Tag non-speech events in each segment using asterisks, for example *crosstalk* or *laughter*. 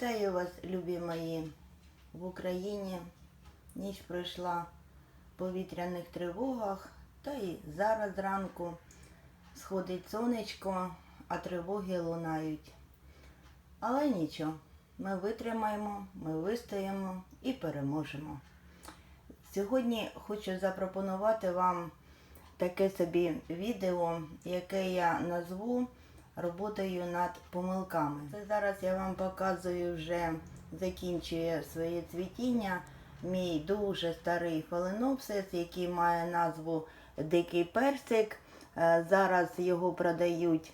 Вітаю вас, любі мої, в Україні. Ніч пройшла в повітряних тривогах, та й зараз зранку сходить сонечко, а тривоги лунають. Але нічого, ми витримаємо, ми вистоїмо і переможемо. Сьогодні хочу запропонувати вам таке собі відео, яке я назву роботою над помилками. Це зараз я вам показую вже закінчує своє цвітіння. Мій дуже старий фаленопсис, який має назву Дикий персик. Е, Зараз його продають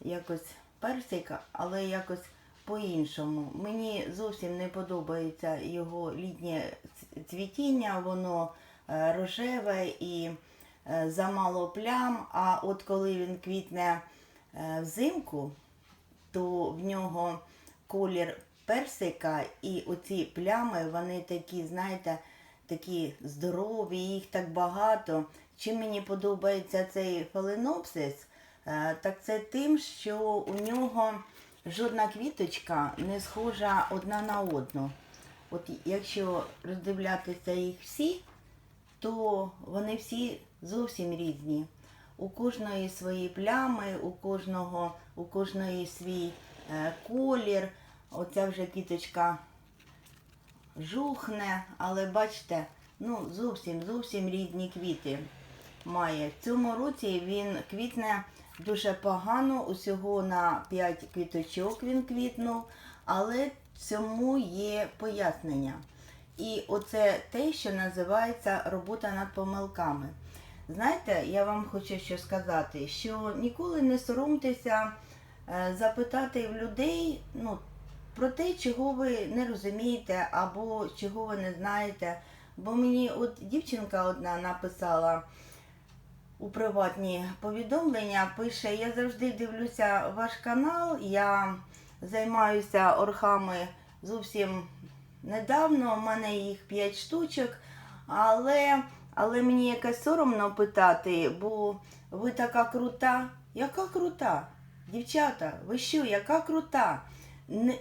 якось персик, але якось по-іншому. Мені зовсім не подобається його літнє цвітіння, воно е, рожеве і е, замало плям. А от коли він квітне взимку, то в нього колір персика і оці плями, вони такі, знаєте, такі здорові, їх так багато. Чим мені подобається цей фаленопсис, е, так це тим, що у нього жодна квіточка не схожа одна на одну. От якщо роздивлятися їх всі, то вони всі зовсім різні. У кожної свої плями, у кожного, у кожної свій е, колір. Оця вже квіточка жухне, але бачите, ну зовсім зовсім різні квіти має. В цьому році він квітне дуже погано, усього на 5 квіточок він квітнув, але цьому є пояснення. І оце те, що називається робота над помилками. Знаєте, я вам хочу що сказати, що ніколи не соромтеся е, запитати в людей ну, про те, чого ви не розумієте або чого ви не знаєте. Бо мені от дівчинка одна написала у приватні повідомлення, пише, я завжди дивлюся ваш канал, я займаюся орхами зовсім недавно, у мене їх 5 штучок, але, але мені якось соромно питати, бо ви така крута. Яка крута? Дівчата, ви що, яка крута?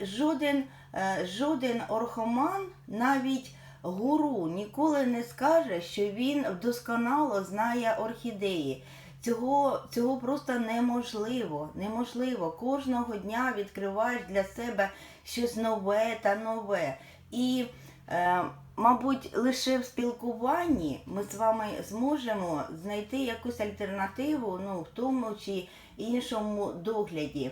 Жоден, е, жоден орхоман, навіть гуру, ніколи не скаже, що він досконало знає орхідеї. Цього, цього просто неможливо. Неможливо. Кожного дня відкриваєш для себе щось нове та нове. І, мабуть, лише в спілкуванні ми з вами зможемо знайти якусь альтернативу, ну, в тому чи іншому догляді.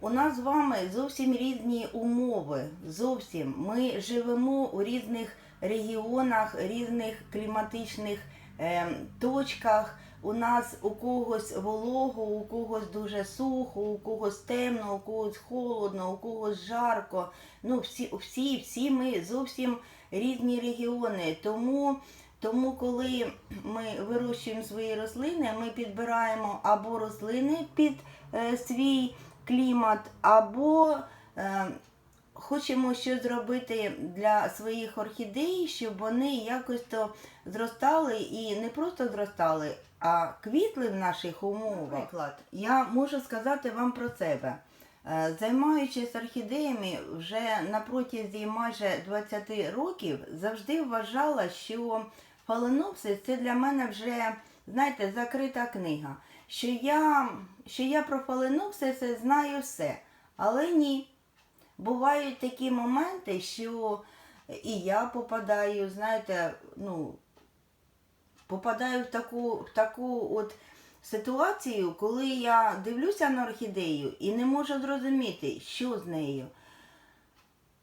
У нас з вами зовсім різні умови. Зовсім ми живемо у різних регіонах, різних кліматичних е, точках. У нас у когось волого, у когось дуже сухо, у когось темно, у когось холодно, у когось жарко. Ну, всі, всі, всі ми зовсім різні регіони. Тому, тому коли ми вирощуємо свої рослини, ми підбираємо або рослини під е, свій клімат, або е, хочемо щось зробити для своїх орхідей, щоб вони якось то зростали і не просто зростали, а квітли в наших умовах. Наприклад, я можу сказати вам про себе. Е, Займаючись орхідеями вже на протязі майже 20 років, завжди вважала, що фаленопсис це для мене вже, знаєте, закрита книга. Що я, що я про фаленопсиси знаю все. Але ні. Бувають такі моменти, що і я попадаю, знаєте, ну, попадаю в таку, в таку от ситуацію, коли я дивлюся на орхідею і не можу зрозуміти, що з нею.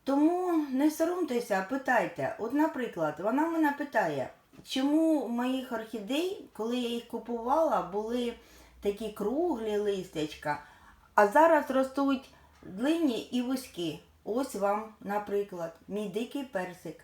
Тому не соромтеся, питайте. От, наприклад, вона мене питає, чому у моїх орхідей, коли я їх купувала, були такі круглі листячка, а зараз ростуть длинні і вузькі. Ось вам, наприклад, мій дикий персик.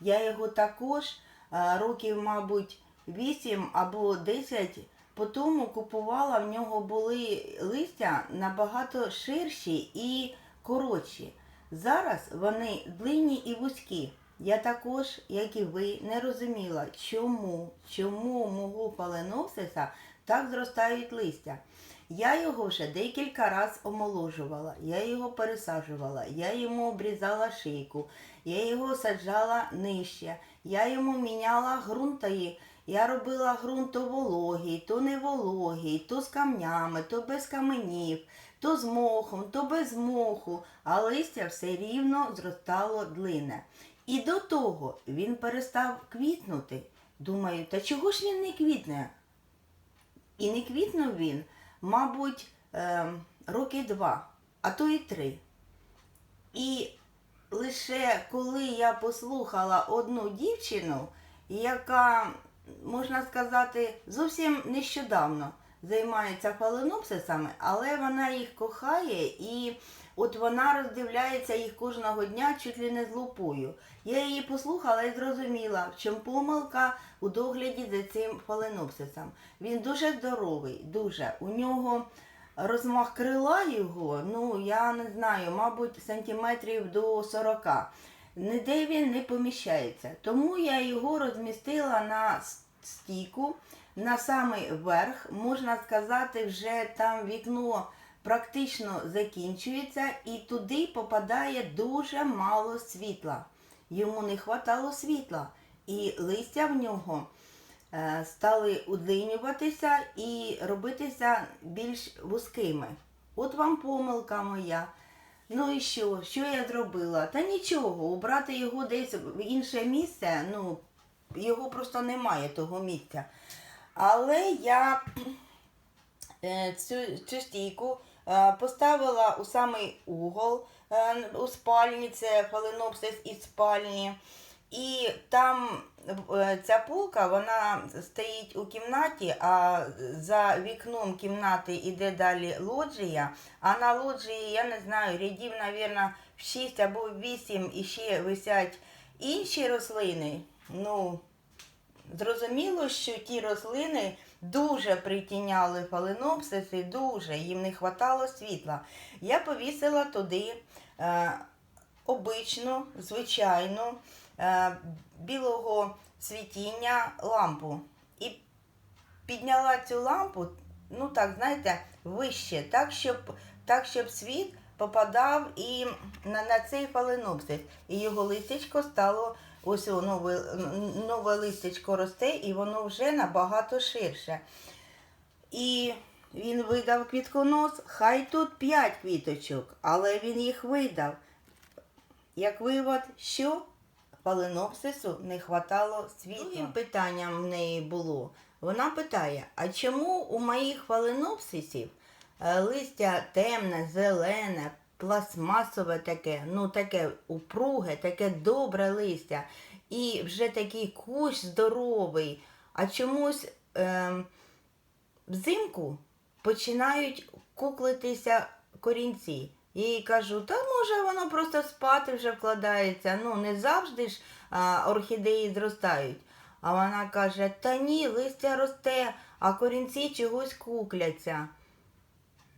Я його також е, років, мабуть, 8 або 10 по тому купувала, в нього були листя набагато ширші і коротші. Зараз вони длинні і вузькі. Я також, як і ви, не розуміла, чому, чому мого фаленопсиса так зростають листя. Я його вже декілька разів омоложувала, я його пересаджувала, я йому обрізала шийку, я його саджала нижче, я йому міняла ґрунти, я робила ґрунт то вологий, то не вологий, то з камнями, то без каменів, то з мохом, то без моху, а листя все рівно зростало длинне. І до того він перестав квітнути. Думаю, та чого ж він не квітне? І не квітнув він, мабуть, ем, роки два, а то і три. І лише коли я послухала одну дівчину, яка, можна сказати, зовсім нещодавно займається фаленопсисами, але вона їх кохає і от вона роздивляється їх кожного дня чуть ли не з лупою. Я її послухала і зрозуміла, в чому помилка у догляді за цим фаленопсисом. Він дуже здоровий, дуже. У нього розмах крила його, ну я не знаю, мабуть, сантиметрів до 40. Ніде він не поміщається. Тому я його розмістила на стійку, на самий верх. Можна сказати, вже там вікно практично закінчується, і туди попадає дуже мало світла. Йому не хватало світла, і листя в нього е, стали удлинюватися і робитися більш вузькими. От вам помилка моя. Ну і що? Що я зробила? Та нічого, убрати його десь в інше місце, ну, його просто немає того місця. Але я е, цю, цю поставила у самий угол е, у спальні, це фаленопсис із спальні. І там е, ця полка, вона стоїть у кімнаті, а за вікном кімнати йде далі лоджія. А на лоджії, я не знаю, рядів, мабуть, в 6 або 8 і ще висять інші рослини. Ну, зрозуміло, що ті рослини дуже притіняли фаленопсиси, дуже, їм не хватало світла. Я повісила туди е, обичну, звичайну, е, білого світіння лампу. І підняла цю лампу, ну так, знаєте, вище, так, щоб, так, щоб світ попадав і на, на цей фаленопсис. І його листячко стало, ось о, нове, листячко росте, і воно вже набагато ширше. І він видав квітконос, хай тут 5 квіточок, але він їх видав. Як вивод, що фаленопсису не хватало світла. Другим питанням в неї було. Вона питає: а чому у моїх фаленопсисів е, листя темне, зелене, пластмасове таке, ну таке упруге, таке добре листя, і вже такий кущ здоровий, а чомусь ем, взимку починають куклитися корінці. Я їй кажу, та може воно просто спати вже вкладається. Ну, не завжди ж а, орхідеї зростають. А вона каже, та ні, листя росте, а корінці чогось кукляться.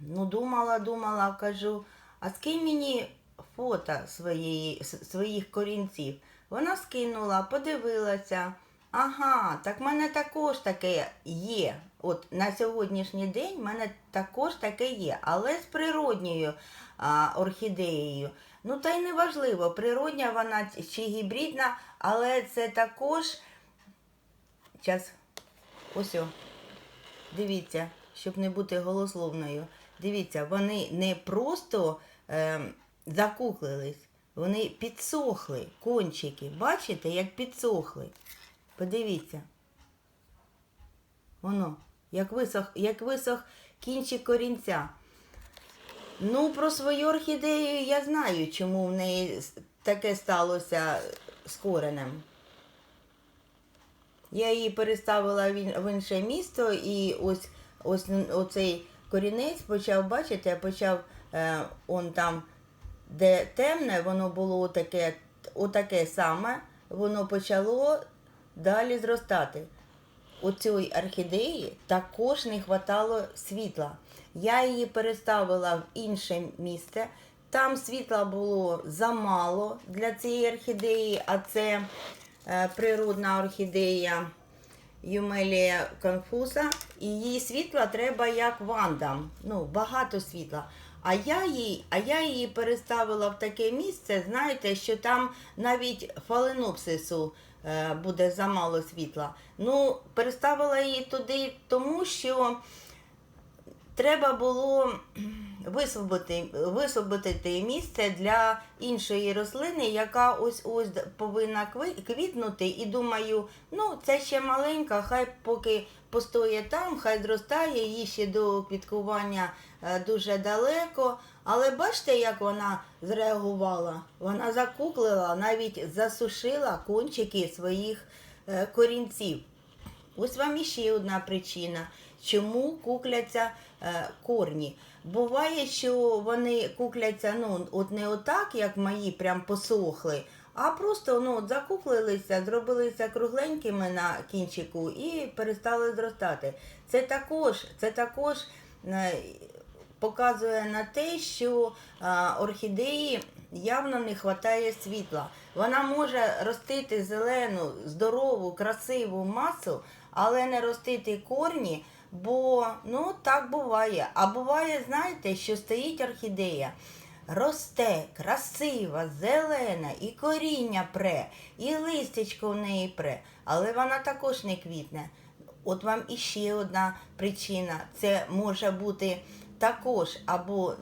Ну, думала, думала, кажу, а скинь мені фото своєї, своїх корінців. Вона скинула, подивилася. Ага, так в мене також таке є. От на сьогоднішній день в мене також таке є, але з природньою а, орхідеєю. Ну та й не важливо, природня вона чи гібридна, але це також. Час. Ось. о. Дивіться, щоб не бути голословною. Дивіться, вони не просто е, закуклились, вони підсохли, кончики. Бачите, як підсохли? Подивіться. Воно, як висох, як висох кінчик корінця. Ну, про свою орхідею я знаю, чому в неї таке сталося з коренем. Я її переставила в інше місто, і ось, ось оцей корінець почав, бачите, почав е, он там, де темне, воно було таке, отаке саме, воно почало далі зростати. У цій орхідеї також не вистачало світла. Я її переставила в інше місце. Там світла було замало для цієї орхідеї, а це е, природна орхідея. Юмелія конфуза, і їй світла треба як вандам. Ну, багато світла. А я, їй, а я її переставила в таке місце, знаєте, що там навіть фаленопсису е, буде замало світла. Ну, переставила її туди, тому що треба було висвободити, висвободити місце для іншої рослини, яка ось ось повинна квітнути. І думаю, ну це ще маленька, хай поки постоє там, хай зростає, їй ще до квіткування е, дуже далеко. Але бачите, як вона зреагувала? Вона закуклила, навіть засушила кончики своїх е, корінців. Ось вам іще одна причина, чому кукляться корні. Буває, що вони кукляться ну, от не отак, як мої, прям посохли, а просто ну, от закуклилися, зробилися кругленькими на кінчику і перестали зростати. Це також, це також е, показує на те, що орхідеї явно не вистачає світла. Вона може ростити зелену, здорову, красиву масу, але не ростити корні, бо ну так буває. А буває, знаєте, що стоїть орхідея. Росте, красива, зелена, і коріння пре, і листячко в неї пре, але вона також не квітне. От вам іще одна причина. Це може бути також або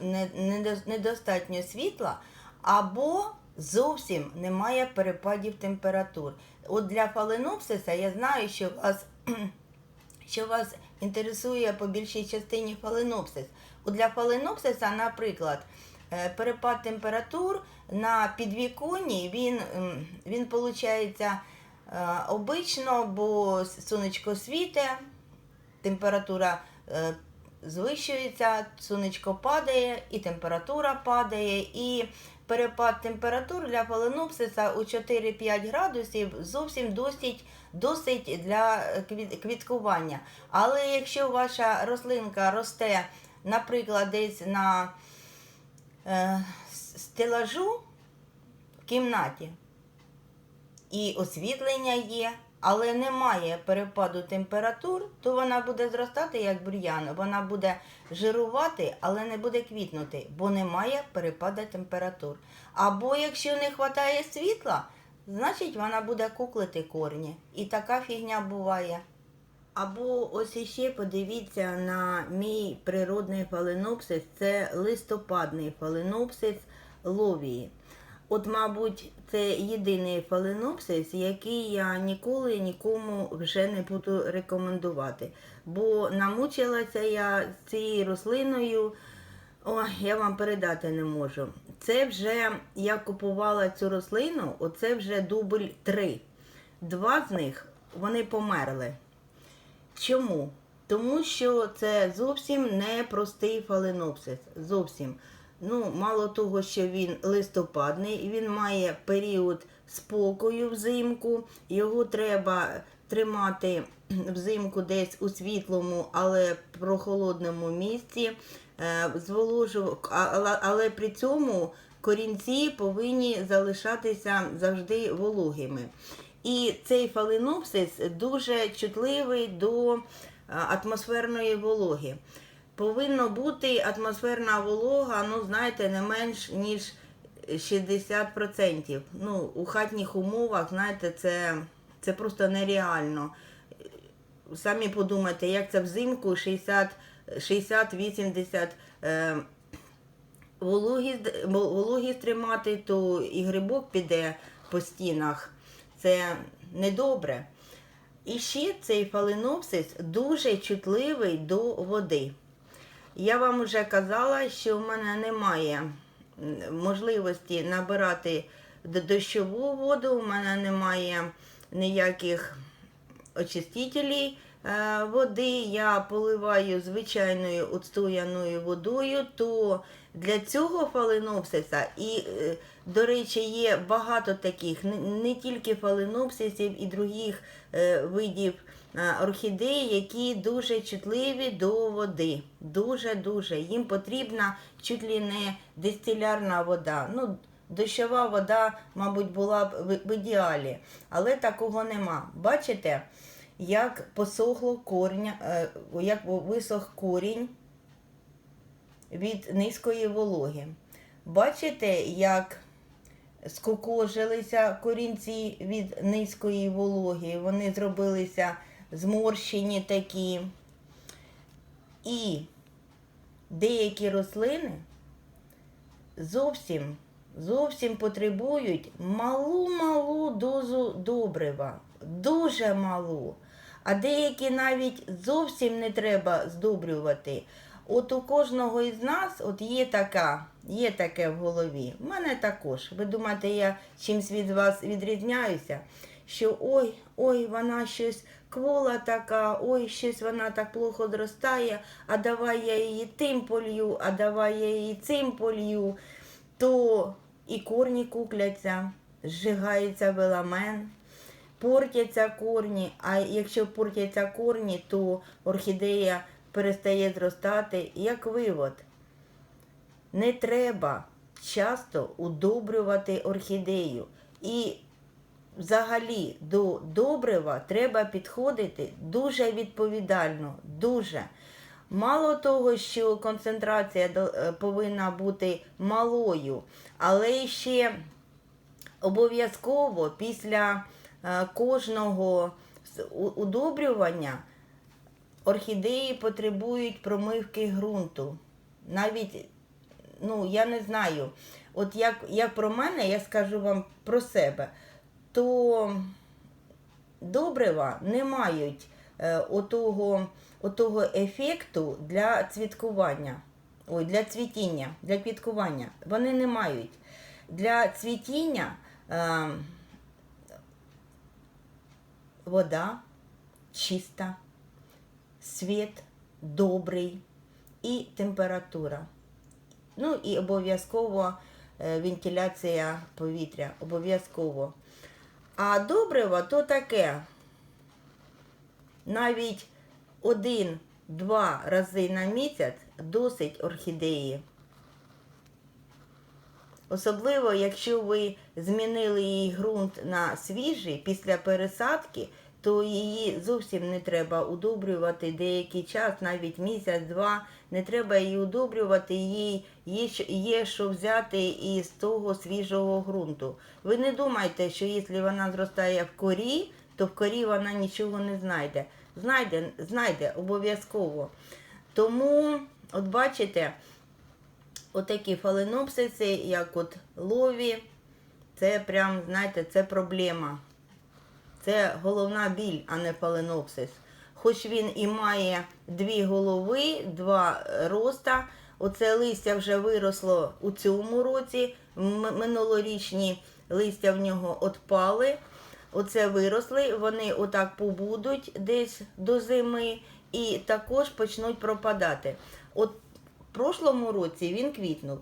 недостатньо світла, або зовсім немає перепадів температур. От для фаленопсиса я знаю, що вас, *clears throat* що вас інтересує по більшій частині фаленопсис. От для фаленопсиса, наприклад, е, перепад температур на підвіконні, він, він виходить, обично, бо сонечко світе, температура е, звищується, сонечко падає, і температура падає, і перепад температур для фаленопсиса у 4-5 градусів зовсім досить, досить для е, квіткування. Але якщо ваша рослинка росте, наприклад, десь на е, стелажу в кімнаті, і освітлення є, але немає перепаду температур, то вона буде зростати як бур'ян. Вона буде жирувати, але не буде квітнути, бо немає перепаду температур. Або якщо не вистачає світла, значить вона буде куклити корні. І така фігня буває. Або ось іще подивіться на мій природний фаленопсис, це листопадний фаленопсис ловії. От, мабуть, це єдиний фаленопсис, який я ніколи нікому вже не буду рекомендувати. Бо намучилася я з цією рослиною, ой, я вам передати не можу. Це вже я купувала цю рослину, оце вже дубль 3. Два з них вони померли. Чому? Тому що це зовсім не простий фаленопсис. Зовсім. Ну, мало того, що він листопадний, він має період спокою взимку. Його треба тримати взимку десь у світлому, але прохолодному місці. Е, але, при цьому корінці повинні залишатися завжди вологими. І цей фаленопсис дуже чутливий до атмосферної вологи. Повинно бути атмосферна волога, ну, знаєте, не менш ніж 60%. Ну, у хатніх умовах, знаєте, це, це просто нереально. Самі подумайте, як це взимку 60 60-80 е, вологість, вологість тримати, то і грибок піде по стінах. Це недобре. І ще цей фаленопсис дуже чутливий до води. Я вам вже казала, що в мене немає можливості набирати дощову воду, у мене немає ніяких очистителей е, води. Я поливаю звичайною отстояною водою, то для цього фаленопсиса, і, е, до речі, є багато таких, не, не тільки фаленопсисів і других е, видів е, орхідей, які дуже чутливі до води. Дуже-дуже. Їм потрібна чуть ли не дистилярна вода. Ну, дощова вода, мабуть, була б в- в ідеалі, але такого нема. Бачите? як посохло корня, е, як висох корінь від низької вологи. Бачите, як скукожилися корінці від низької вологи, вони зробилися зморщені такі. І деякі рослини зовсім, зовсім потребують малу-малу дозу добрива, дуже малу. А деякі навіть зовсім не треба здобрювати. От у кожного із нас от є така, є таке в голові. У мене також. Ви думаєте, я чимсь від вас відрізняюся? Що ой, ой, вона щось квола така, ой, щось вона так плохо зростає, а давай я її тим полью, а давай я її цим полью, то і корні кукляться, зжигається веламен, портяться корні, а якщо портяться корні, то орхідея перестає зростати, як вивод. Не треба часто удобрювати орхідею. І взагалі до добрива треба підходити дуже відповідально, дуже. Мало того, що концентрація е, повинна бути малою, але ще обов'язково після е, кожного удобрювання орхідеї потребують промивки ґрунту. Навіть, ну, я не знаю, от як, як про мене, я скажу вам про себе, то добрива не мають е, отого, отого ефекту для цвіткування. Ой, для цвітіння, для квіткування. Вони не мають. Для цвітіння е, вода чиста, світ добрий і температура. Ну і обов'язково е, вентиляція повітря. Обов'язково. А добриво то таке. Навіть один-два рази на місяць досить орхідеї. Особливо, якщо ви змінили її ґрунт на свіжий після пересадки, то її зовсім не треба удобрювати деякий час, навіть місяць-два. Не треба її удобрювати, їй є, є що взяти із того свіжого ґрунту. Ви не думайте, що якщо вона зростає в корі, то в корі вона нічого не знайде. Знайде, знайде обов'язково. Тому, от бачите, отакі фаленопсиси, як от лові, це прям, знаєте, це проблема. Це головна біль, а не фаленопсис. Хоч він і має дві голови, два роста. Оце листя вже виросло у цьому році. Минулорічні листя в нього отпали. Оце виросли, вони отак побудуть десь до зими і також почнуть пропадати. От в прошлому році він квітнув,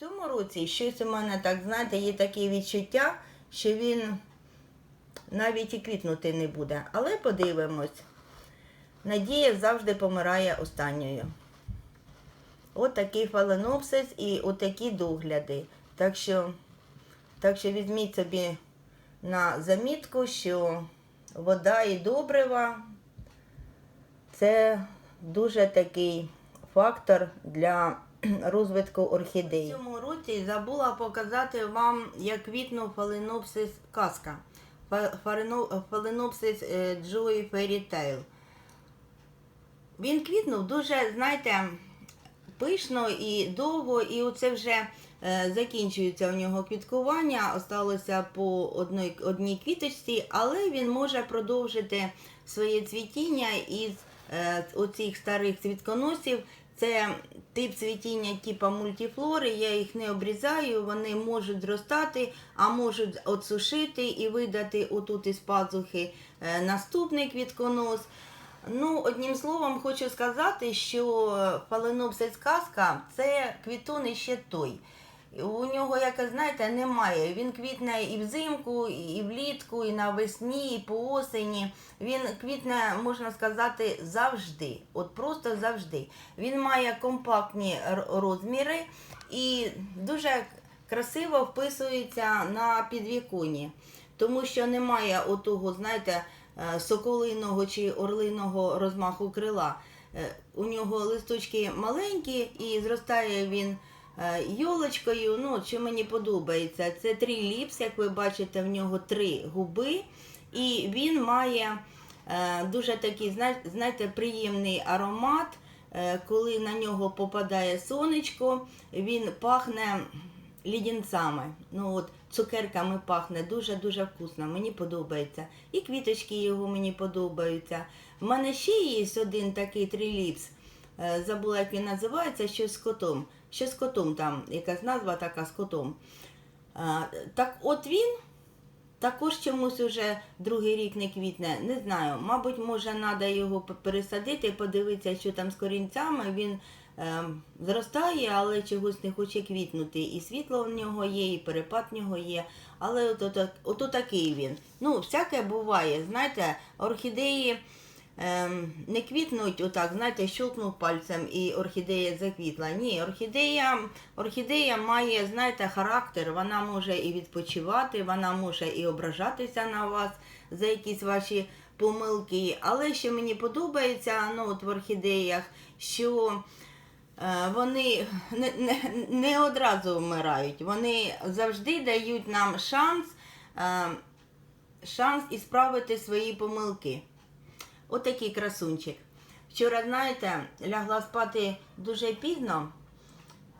цьому році щось у мене так, знаєте, є таке відчуття, що він навіть і квітнути не буде. Але подивимось. Надія завжди помирає останньою. От такий фаленопсис і отакі догляди. Так що, так що візьміть собі на замітку, що вода і добрива це дуже такий фактор для *clears throat* розвитку орхідеї. В цьому році забула показати вам, як квітнув фаленопсис казка. Фаленопсис е, Joy Fairy Tale. Він квітнув дуже, знаєте, пишно і довго, і оце вже е, закінчується у нього квіткування, осталося по одній, одній квіточці, але він може продовжити своє цвітіння із е, оцих старих цвітконосів. Це тип цвітіння типу мультифлори, я їх не обрізаю, вони можуть зростати, а можуть отсушити і видати отут із пазухи е, наступний квітконос. Ну, одним словом, хочу сказати, що фаленопсис казка це квітон іще той. У нього, як знаєте, немає. Він квітне і взимку, і влітку, і навесні, і по осені. Він квітне, можна сказати, завжди. От просто завжди. Він має компактні розміри і дуже красиво вписується на підвіконні. Тому що немає отого, знаєте, е, соколиного чи орлиного розмаху крила. Е, У нього листочки маленькі і зростає він йолочкою. Ну, що мені подобається, це три ліпс, як ви бачите, в нього три губи, і він має е, дуже такий, знаєте, приємний аромат. Е, Коли на нього попадає сонечко, він пахне лідінцями. Ну от цукерками пахне дуже-дуже вкусно. Мені подобається. І квіточки його мені подобаються. У мене ще є один такий триліпс. Е, Забула, як він називається, щось з котом. Що з котом там, якась назва така з котом. А, так от він також чомусь уже другий рік не квітне. Не знаю. Мабуть, може, треба його пересадити, подивитися, що там з корінцями. Він е, зростає, але чогось не хоче квітнути. І світло в нього є, і перепад в нього є. Але от, от, от, такий він. Ну, всяке буває. Знаєте, орхідеї. Ем, не квітнуть отак, знаєте, щелкнув пальцем і орхідея заквітла. Ні, орхідея, орхідея має, знаєте, характер, вона може і відпочивати, вона може і ображатися на вас за якісь ваші помилки. Але що мені подобається ну, от в орхідеях, що е, вони не, не, не одразу вмирають, вони завжди дають нам шанс, е, шанс ісправити свої помилки. Отакий красунчик. Вчора, знаєте, лягла спати дуже пізно.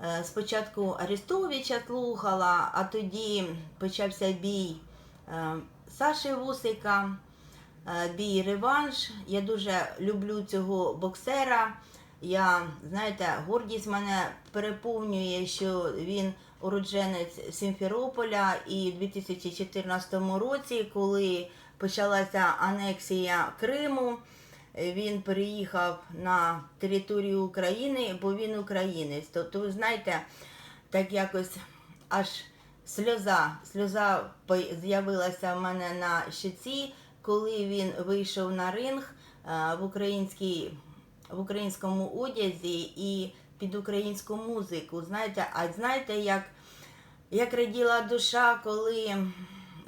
Е, Спочатку Арестовича слухала, а тоді почався бій е, Саші Вусика, е, бій реванш. Я дуже люблю цього боксера. Я, знаєте, гордість мене переповнює, що він уродженець Сімферополя, і в 2014 році, коли почалася анексія Криму, він переїхав на територію України, бо він українець. Тобто, ви знаєте, так якось аж сльоза, сльоза з'явилася в мене на щоці, коли він вийшов на ринг е, в українській в українському одязі і під українську музику. Знаєте, а знаєте, як, як раділа душа, коли,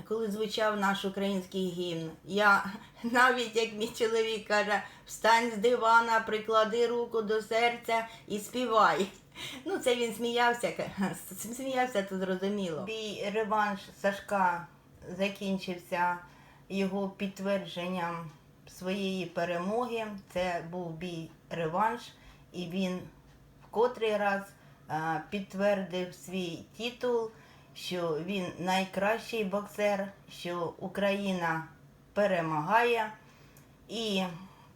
коли звучав наш український гімн. Я *laughs* навіть як мій чоловік каже, встань з дивана, приклади руку до серця і співай. *laughs* Ну, це він сміявся, *laughs* сміявся, то зрозуміло. Бій реванш Сашка закінчився його підтвердженням своєї перемоги. Це був бій реванш, і він в котрий раз е, підтвердив свій титул, що він найкращий боксер, що Україна перемагає. І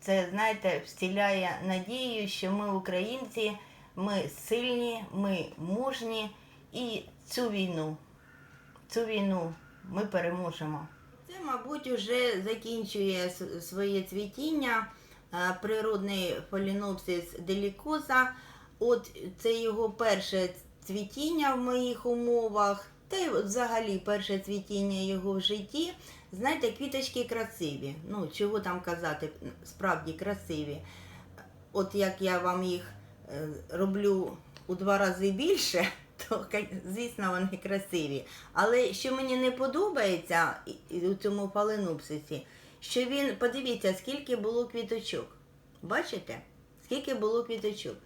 це, знаєте, встіляє надію, що ми, українці, ми сильні, ми мужні, і цю війну, цю війну ми переможемо. Це, мабуть, вже закінчує своє цвітіння е, природний фалінопсис делікоза. От це його перше цвітіння в моїх умовах, та й взагалі перше цвітіння його в житті. Знаєте, квіточки красиві. Ну, чого там казати, справді красиві. От як я вам їх е, роблю у два рази більше, *laughs* то, звісно, вони красиві. Але що мені не подобається у цьому паленупсисі, що він, подивіться, скільки було квіточок. Бачите? Скільки було квіточок.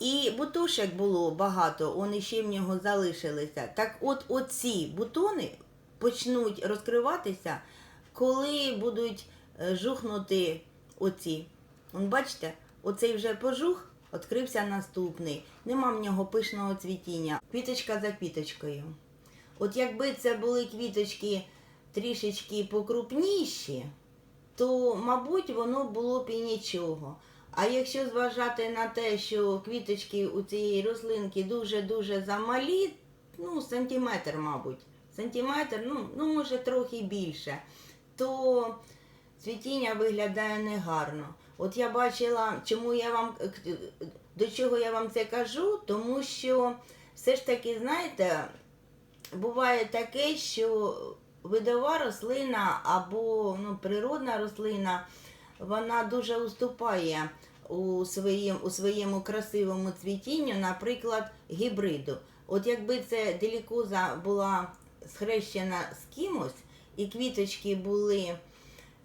І бутушек було багато, вони ще в нього залишилися. Так от оці бутони почнуть розкриватися, коли будуть е, жухнути оці. Вон, бачите, оцей вже пожух, відкрився наступний. Нема в нього пишного цвітіння. Квіточка за квіточкою. От якби це були квіточки трішечки покрупніші, то, мабуть, воно було б і нічого. А якщо зважати на те, що квіточки у цієї рослинки дуже-дуже замалі, ну, сантиметр, мабуть, сантиметр, ну, ну може трохи більше, то цвітіння виглядає негарно. От я бачила, чому я вам до чого я вам це кажу, тому що все ж таки, знаєте, буває таке, що видова рослина або ну, природна рослина, вона дуже уступає у, своїм, у своєму красивому цвітінню, наприклад, гібриду. От якби це делікоза була схрещена з кимось, і квіточки були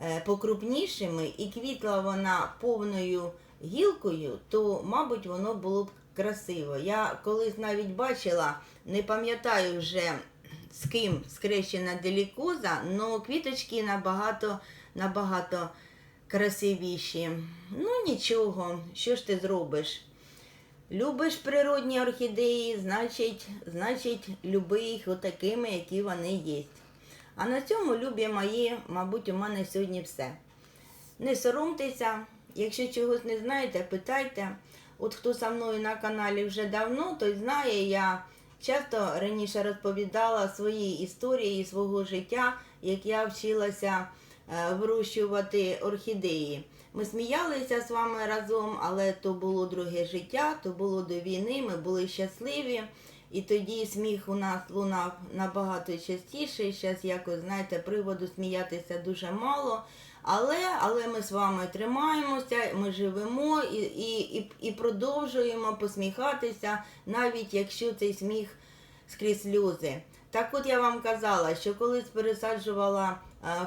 е, покрупнішими, і квітла вона повною гілкою, то, мабуть, воно було б красиво. Я колись навіть бачила, не пам'ятаю вже з ким скрещена делікоза, але квіточки набагато, набагато красивіші. Ну нічого, що ж ти зробиш? Любиш природні орхідеї, значить, значить, люби їх отакими, які вони є. А на цьому, любі мої, мабуть, у мене сьогодні все. Не соромтеся, якщо чогось не знаєте, питайте. От хто со мною на каналі вже давно, той знає, я часто раніше розповідала свої історії свого життя, як я вчилася вирощувати орхідеї. Ми сміялися з вами разом, але то було друге життя, то було до війни, ми були щасливі. І тоді сміх у нас лунав набагато частіше. Зараз якось, знаєте, приводу сміятися дуже мало. Але, але ми з вами тримаємося, ми живемо і, і, і, і продовжуємо посміхатися, навіть якщо цей сміх скрізь сльози. Так от я вам казала, що колись пересаджувала е,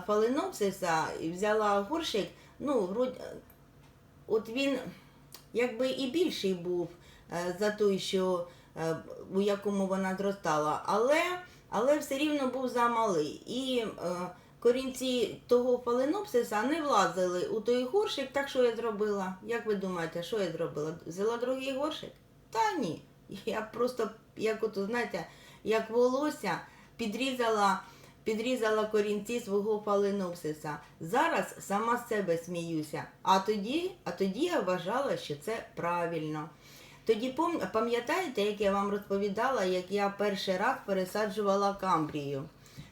фаленопсиса і взяла горщик, ну, от він якби і більший був е, за той, що е, у якому вона зростала, але, але все рівно був замалий. І е, корінці того фаленопсиса не влазили у той горщик, так що я зробила? Як ви думаєте, що я зробила? Взяла другий горщик? Та ні. Я просто, як от, знаєте, як волосся підрізала, підрізала корінці свого фаленопсиса. Зараз сама з себе сміюся. А тоді, а тоді я вважала, що це правильно. Тоді пам'ятаєте, як я вам розповідала, як я перший раз пересаджувала камбрію?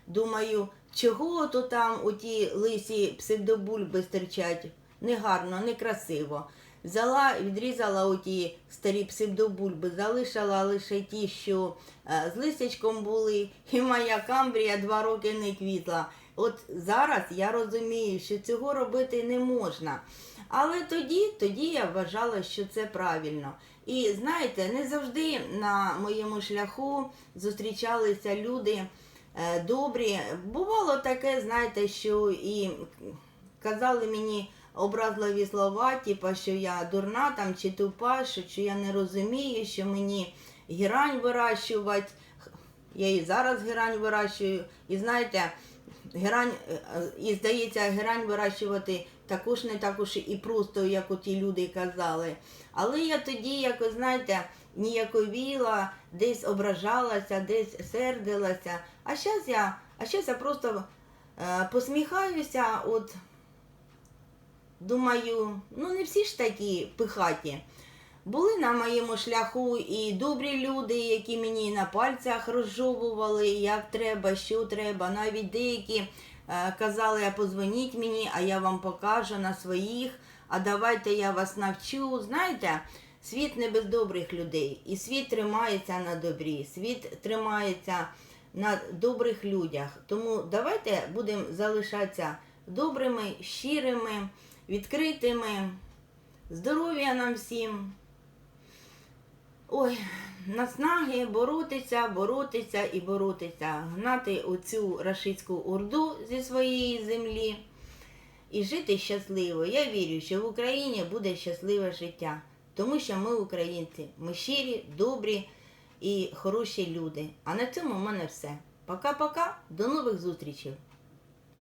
Думаю, чого то там у ті лисі псевдобульби стирчать? Негарно, некрасиво. Взяла, відрізала оті старі псевдобульби, залишила лише ті, що е, з листячком були, і моя камбрія два роки не квітла. От зараз я розумію, що цього робити не можна. Але тоді, тоді я вважала, що це правильно. І знаєте, не завжди на моєму шляху зустрічалися люди е, добрі. Бувало таке, знаєте, що і казали мені образливі слова, типу, що я дурна там чи тупа, що, що я не розумію, що мені герань вирощувати. Я і зараз герань вирощую. І знаєте, герань, е, і здається, герань вирощувати також не так уж і просто, як оті люди казали. Але я тоді, якось, знаєте, ніяковіла, десь ображалася, десь сердилася. А зараз я, а щас я просто е, посміхаюся, от думаю, ну не всі ж такі пихаті. Були на моєму шляху і добрі люди, які мені на пальцях розжовували, як треба, що треба. Навіть деякі е, казали, позвоніть мені, а я вам покажу на своїх, а давайте я вас навчу. Знаєте, світ не без добрих людей, і світ тримається на добрі, світ тримається на добрих людях. Тому давайте будемо залишатися добрими, щирими, відкритими. Здоров'я нам всім. Ой, наснаги боротися, боротися і боротися, гнати оцю рашистську орду зі своєї землі і жити щасливо. Я вірю, що в Україні буде щасливе життя, тому що ми українці, ми щирі, добрі і хороші люди. А на цьому в мене все. Пока-пока, до нових зустрічей.